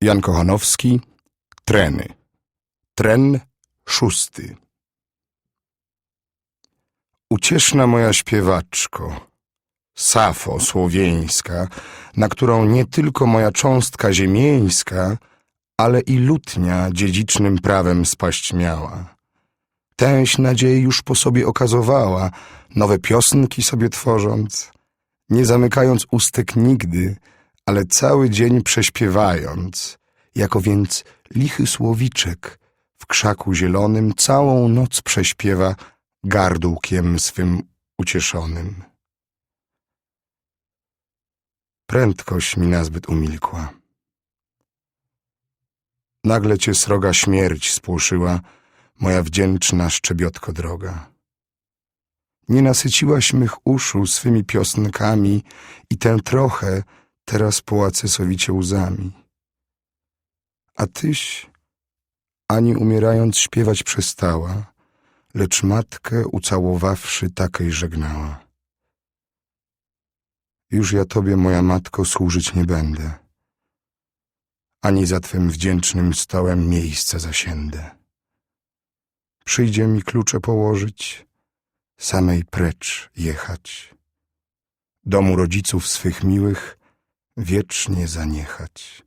Jan Kochanowski, Treny. Tren szósty. Ucieszna moja śpiewaczko, Safo słowieńska, na którą nie tylko moja cząstka ziemieńska, ale i lutnia dziedzicznym prawem spaść miała. Tęś nadziei już po sobie okazowała, nowe piosenki sobie tworząc, nie zamykając ustek nigdy, ale cały dzień prześpiewając, jako więc lichy słowiczek w krzaku zielonym całą noc prześpiewa gardłkiem swym ucieszonym. Prędkość mi nazbyt umilkła. Nagle cię sroga śmierć spłoszyła, moja wdzięczna szczebiotko droga. Nie nasyciłaś mych uszu swymi piosenkami i tę trochę teraz połacę sowicie łzami. A tyś, ani umierając śpiewać przestała, lecz matkę ucałowawszy takiej żegnała. Już ja tobie, moja matko, służyć nie będę, ani za twym wdzięcznym stołem miejsca zasiędę. Przyjdzie mi klucze położyć, samej precz jechać, domu rodziców swych miłych wiecznie zaniechać.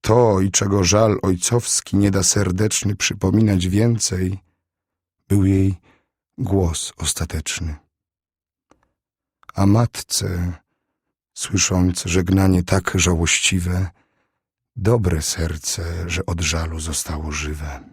To i czego żal ojcowski nie da serdeczny przypominać więcej, był jej głos ostateczny. A matce, słysząc żegnanie tak żałościwe, dobre serce, że od żalu zostało żywe.